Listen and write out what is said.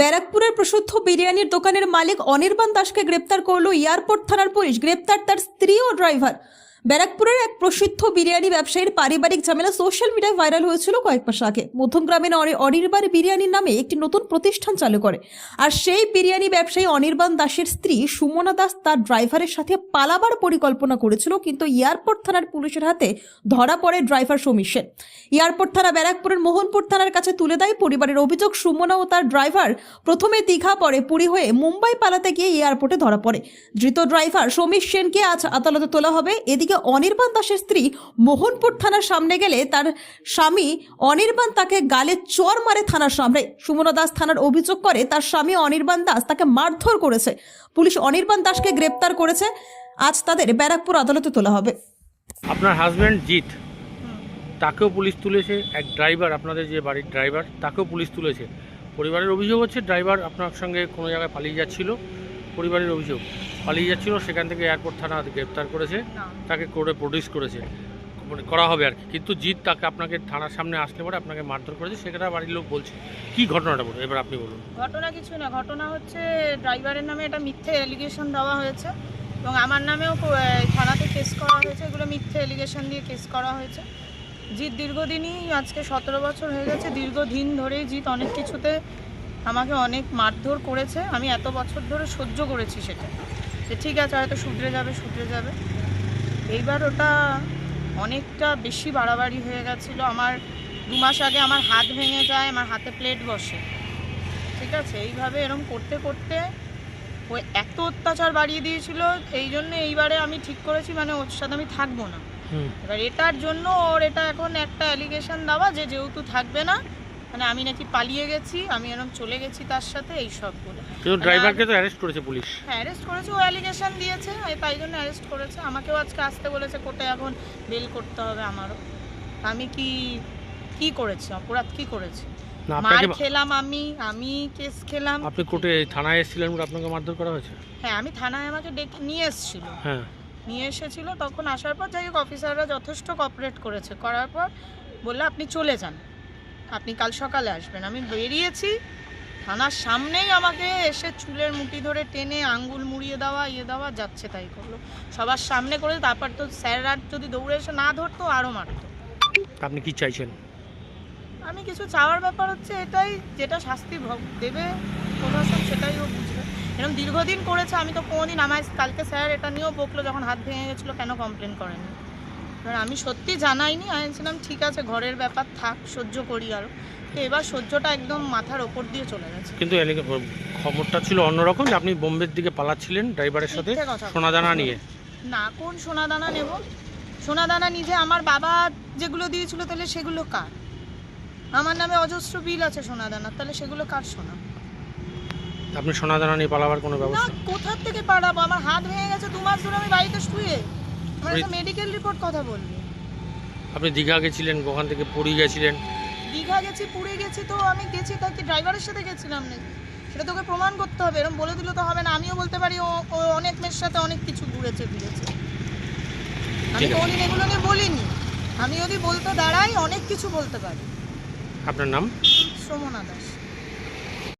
ব্যারাকপুরের প্রসিদ্ধ বিরিয়ানির দোকানের মালিক অনির্বাণ দাসকে গ্রেপ্তার করল এয়ারপোর্ট থানার পুলিশ। গ্রেপ্তার তার স্ত্রী ও ড্রাইভার। ব্যারাকপুরের এক প্রসিদ্ধ বিরিয়ানি ব্যবসায়ীর পারিবারিক ঝামেলা সোশ্যাল মিডিয়ায় ভাইরাল হয়েছিল কয়েক মাস আগে। মধ্যমগ্রামের অনি- অনির্বাণ বিরিয়ানির নামে একটি নতুন প্রতিষ্ঠান চালু করে। আর সেই বিরিয়ানি ব্যবসায়ী অনির্বাণ দাসের স্ত্রী সুমনা দাস তার ড্রাইভারের সাথে পালাবার পরিকল্পনা করেছিল, কিন্তু এয়ারপোর্ট থানার পুলিশের হাতে ধরা পড়ে ড্রাইভার সমীর সেন। এয়ারপোর্ট থানা ব্যারাকপুরের মোহনপুর থানার কাছে তুলে দেয় পরিবারের অভিযোগ, সুমনা ও তার ড্রাইভার প্রথমে দীঘা পরে পুরী হয়ে মুম্বাই পালাতে গিয়ে এয়ারপোর্টে ধরা পড়ে। ধৃত ড্রাইভার সমীর সেনকে আজ আদালতে তোলা হবে। এদিকে অনির্বাণ দাসের স্ত্রী মোহনপুর থানার সামনে গেলে তার স্বামী অনির্বাণ তাকে গালে চর মারে থানার সামনে। সুমনা দাস থানার অভিযোগ করে তার স্বামী অনির্বাণ দাস তাকে মারধর করেছে। পুলিশ অনির্বাণ দাসকে গ্রেপ্তার করেছে। আজ তাদের ব্যারাকপুর আদালতে তোলা হবে। আপনার হাজব্যান্ড জিৎ তাকেও পুলিশ তুলেছে। এক ড্রাইভার আপনাদের যে বাড়ির ড্রাইভার তাকেও পুলিশ তুলেছে। পরিবারের অভিযোগ হচ্ছে ড্রাইভার আপনার সঙ্গে কোনো জায়গায় পালিয়ে যাচ্ছিল। পরিবারের অভিযোগ। পালিয়ে যাচ্ছিল সেখান থেকে এয়ারপোর্ট থানা গ্রেপ্তার করেছে। তাকে কোর্টে প্রডিউস করেছে। মানে করা হবে আর কি। কিন্তু জিৎ তাকে আপনাকে থানার সামনে আসলে পরে আপনাকে মারধর করেছে সেখানে বাড়ির লোক বলছে। কি ঘটনাটা বলুন? এবার আপনি বলুন। ঘটনা কিছু না। ঘটনা হচ্ছে ড্রাইভারের নামে এটা মিথ্যে অ্যালিগেশন দেওয়া হয়েছে এবং আমার নামেও থানাতে কেস করা হয়েছে। এগুলো মিথ্যে এলিগেশন দিয়ে কেস করা হয়েছে। জিৎ দীর্ঘদিনই আজকে সতেরো বছর হয়ে গেছে। দীর্ঘদিন ধরেই জিৎ অনেক কিছুতে আমাকে অনেক মারধর করেছে আমি এত বছর ধরে সহ্য করেছি সেটা। যে ঠিক আছে হয়তো শুধরে যাবে শুধরে যাবে। এইবার ওটা অনেকটা বেশি বাড়াবাড়ি হয়ে গেছিল। আমার দু মাস আগে আমার হাত ভেঙে যায় আমার হাতে প্লেট বসে। ঠিক আছে এইভাবে এরম করতে করতে ও এত অত্যাচার বাড়িয়ে দিয়েছিল এই জন্য এইবারে আমি ঠিক করেছি মানে ওর সাথে আমি থাকব না। এবার এটার জন্য ওর এটা এখন একটা অ্যালিগেশন দেওয়া যে যেহেতু থাকবে না মানে আমি নাকি পালিয়ে গেছি আমি এরকম চলে গেছি তার সাথে এই সবগুলো কিন্তু ড্রাইভারকে তো অ্যারেস্ট করেছে পুলিশ। হ্যাঁ অ্যারেস্ট করেছে ও অ্যালিগেশন দিয়েছে এই তাই জন্য অ্যারেস্ট করেছে। আমাকেও আজকে আসতে বলেছে কোর্টে এখন বেল করতে হবে আমারও। আমি কি কি করেছি? অপরাধ কি করেছি? মার খেলাম আমি আমি কেস খেলাম। আপনি কোর্টে থানায় এসেছিলেন বলে আপনাকে মারধর করা হয়েছে? হ্যাঁ আমি থানায় আমাকে ডেকে নিয়ে এসেছিল। হ্যাঁ। নিয়ে এসেছিল তখন আসার পর যাই হোক অফিসাররা যথেষ্ট কপারেট করেছে। করার পর বলল আপনি চলে যান। আপনি কাল সকালে আসবেন। আমি বেরিয়েছি থানার সামনেই আমাকে এসে চুলের মুঠি ধরে টেনে আঙ্গুল মুড়িয়ে দেওয়া ইয়ে দেওয়া যাচ্ছে তাই করল। সবার সামনে করে তারপর তো স্যাররা যদি দৌড়ে এসে না ধরতো আরও মারতো। আপনি কি চাইছেন? আমি কিছু চাওয়ার ব্যাপার হচ্ছে এটাই যেটা শাস্তি ভোগ দেবে প্রশাসন সেটাই ও বুঝবে। এরকম দীর্ঘদিন করেছে আমি তো কোনোদিন আমায় কালকে স্যার এটা নিয়েও বকলো যখন হাত ভেঙে গেছিল কেন কমপ্লেন করেনি এবার আমি সত্যি জানাইনি আমি ছিলাম ঠিক আছে ঘরের ব্যাপার থাক সহ্য করি আরও তো এবার সহ্যটা একদম মাথার ওপর দিয়ে চলে গেছে। কিন্তু খবরটা ছিল অন্যরকম যে আপনি বোম্বের দিকে পালাচ্ছিলেন ড্রাইভারের সাথে মিথ্যে কথা। সোনাদানা নিয়ে। না কোন সোনাদানা নেব? সোনাদানা নিজে আমার বাবা যেগুলো দিয়েছিল তাহলে সেগুলো কার? আমার নামে অজস্র বিল আছে সোনাদানা তাহলে সেগুলো কার সোনা? আপনি সোনাদানা নিয়ে পালাবার কোনো না ব্যবস্থা? কোথার থেকে পাঠাবো আমার হাত ভেঙে গেছে দু মাস ধরে আমি বাড়িতে শুয়ে। মেডিকেল রিপোর্ট কথা বলবি। আপনি দীঘা গেছিলেন ওখান থেকে পুরী গেছিলেন। দীঘা গেছি পুরী গেছি তো আমি গেছি তাকে ড্রাইভারের সাথে গেছিলাম নাকি? সেটা তোকে প্রমাণ করতে হবে এরকম বলে দিলে তো হবে না আমিও বলতে পারি ও ও অনেক মেয়ের সাথে অনেক কিছু ঘুরেছে ফিরেছে। আমি। কোনদিন এগুলো নিয়ে বলিনি আমি যদি বলতে দাঁড়াই অনেক কিছু বলতে পারি। আপনার নাম? শ্রমনা দাস।